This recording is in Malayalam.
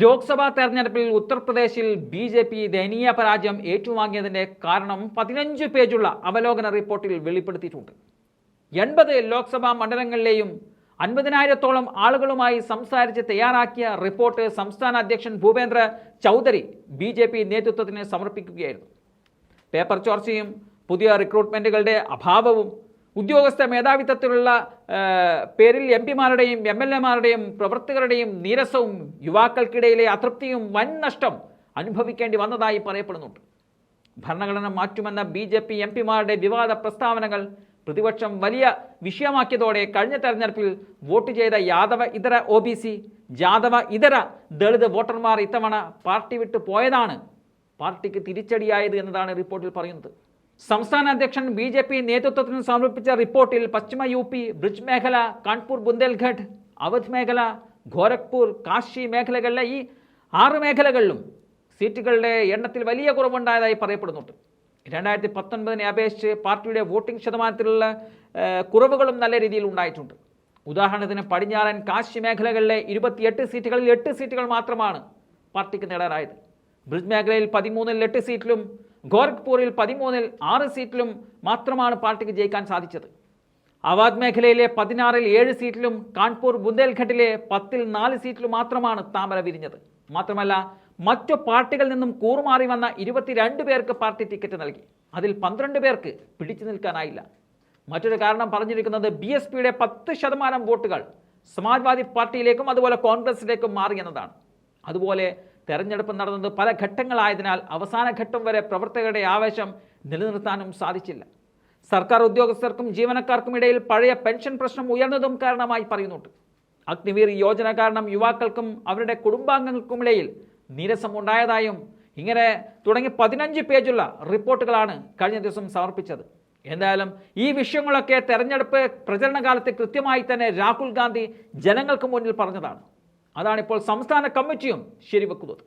ലോക്സഭാ തെരഞ്ഞെടുപ്പിൽ ഉത്തർപ്രദേശിൽ ബി ജെ പി ദയനീയ പരാജയം ഏറ്റുവാങ്ങിയതിന്റെ കാരണം പതിനഞ്ച് പേജുള്ള അവലോകന റിപ്പോർട്ടിൽ വെളിപ്പെടുത്തിയിട്ടുണ്ട്. എൺപത് ലോക്സഭാ മണ്ഡലങ്ങളിലെയും അൻപതിനായിരത്തോളം ആളുകളുമായി സംസാരിച്ച് തയ്യാറാക്കിയ റിപ്പോർട്ട് സംസ്ഥാന അധ്യക്ഷൻ Bhupendra Chaudhary B J P നേതൃത്വത്തിന് സമർപ്പിക്കുകയായിരുന്നു. പേപ്പർ ചോർച്ചയും പുതിയ റിക്രൂട്ട്മെന്റുകളുടെ അഭാവവും ഉദ്യോഗസ്ഥ മേധാവിത്വത്തിലുള്ള പേരിൽ എം പിമാരുടെയും എം എൽ എമാരുടെയും പ്രവർത്തകരുടെയും നീരസവും യുവാക്കൾക്കിടയിലെ അതൃപ്തിയും വൻ നഷ്ടം അനുഭവിക്കേണ്ടി വന്നതായി പറയപ്പെടുന്നുണ്ട്. ഭരണഘടന മാറ്റുമെന്ന ബി ജെ പി എം പിമാരുടെ വിവാദ പ്രസ്താവനകൾ പ്രതിപക്ഷം വലിയ വിഷയമാക്കിയതോടെ കഴിഞ്ഞ തെരഞ്ഞെടുപ്പിൽ വോട്ട് ചെയ്ത യാദവ ഇതര ഒ ബി സി ജാദവ ഇതര ദളിത് വോട്ടർമാർ ഇത്തവണ പാർട്ടി വിട്ടു പോയതാണ്. പാർട്ടിക്ക് തിരിച്ചടിയായത് എന്നതാണ് റിപ്പോർട്ടിൽ പറയുന്നത്. സംസ്ഥാന അധ്യക്ഷൻ ബി ജെ പി നേതൃത്വത്തിന് സമർപ്പിച്ച റിപ്പോർട്ടിൽ പശ്ചിമ യു പി ബ്രിജ് മേഖല കാൺപൂർ ബുന്ദേൽഖണ്ഡ് അവധ് മേഖല ഗോരഖ്പൂർ കാശി മേഖലകളിലെ ഈ ആറ് മേഖലകളിലും സീറ്റുകളുടെ എണ്ണത്തിൽ വലിയ കുറവുണ്ടായതായി പറയപ്പെടുന്നുണ്ട്. രണ്ടായിരത്തി പത്തൊൻപതിനെ അപേക്ഷിച്ച് പാർട്ടിയുടെ വോട്ടിംഗ് ശതമാനത്തിലുള്ള കുറവുകളും നല്ല രീതിയിൽ ഉണ്ടായിട്ടുണ്ട്. ഉദാഹരണത്തിന് പടിഞ്ഞാറൻ കാശി മേഖലകളിലെ ഇരുപത്തിയെട്ട് സീറ്റുകളിൽ എട്ട് സീറ്റുകൾ മാത്രമാണ് പാർട്ടിക്ക് നേടാനായത്. ബ്രിജ് മേഖലയിൽ പതിമൂന്നിൽ എട്ട് സീറ്റിലും ഗോരഖ്പൂരിൽ പതിമൂന്നിൽ ആറ് സീറ്റിലും മാത്രമാണ് പാർട്ടിക്ക് ജയിക്കാൻ സാധിച്ചത്. അവാദ് മേഖലയിലെ പതിനാറിൽ ഏഴ് സീറ്റിലും കാൺപൂർ ബുന്ദേൽഖണ്ഡിലെ പത്തിൽ നാല് സീറ്റിലും മാത്രമാണ് താമര വിരിഞ്ഞത്. മാത്രമല്ല മറ്റു പാർട്ടികളിൽ നിന്നും കൂറുമാറി വന്ന ഇരുപത്തിരണ്ട് പേർക്ക് പാർട്ടി ടിക്കറ്റ് നൽകി. അതിൽ പന്ത്രണ്ട് പേർക്ക് പിടിച്ചു നിൽക്കാനായില്ല. മറ്റൊരു കാരണം പറഞ്ഞിരിക്കുന്നത് ബി എസ് പിയുടെ പത്ത് ശതമാനം വോട്ടുകൾ സമാജ്വാദി പാർട്ടിയിലേക്കും അതുപോലെ കോൺഗ്രസിലേക്കും മാറി എന്നതാണ്. അതുപോലെ തെരഞ്ഞെടുപ്പ് നടന്നത് പല ഘട്ടങ്ങളായതിനാൽ അവസാന ഘട്ടം വരെ പ്രവർത്തകരുടെ ആവേശം നിലനിർത്താനും സാധിച്ചില്ല. സർക്കാർ ഉദ്യോഗസ്ഥർക്കും ജീവനക്കാർക്കും ഇടയിൽ പഴയ പെൻഷൻ പ്രശ്നം ഉയർന്നതും കാരണമായി പറയുന്നുണ്ട്. അഗ്നിവീർ യോജന കാരണം യുവാക്കൾക്കും അവരുടെ കുടുംബാംഗങ്ങൾക്കും ഇടയിൽ കുടുംബാംഗങ്ങൾക്കുമിടയിൽ നീരസമുണ്ടായതായും ഇങ്ങനെ തുടങ്ങി പതിനഞ്ച് പേജുള്ള റിപ്പോർട്ടുകളാണ് കഴിഞ്ഞ ദിവസം സമർപ്പിച്ചത്. എന്തായാലും ഈ വിഷയങ്ങളൊക്കെ തെരഞ്ഞെടുപ്പ് പ്രചരണ കാലത്ത് കൃത്യമായി തന്നെ രാഹുൽ ഗാന്ധി ജനങ്ങൾക്ക് മുന്നിൽ പറഞ്ഞതാണ്. അതാണിപ്പോൾ സംസ്ഥാന കമ്മിറ്റിയും ശരിവെക്കുന്നത്.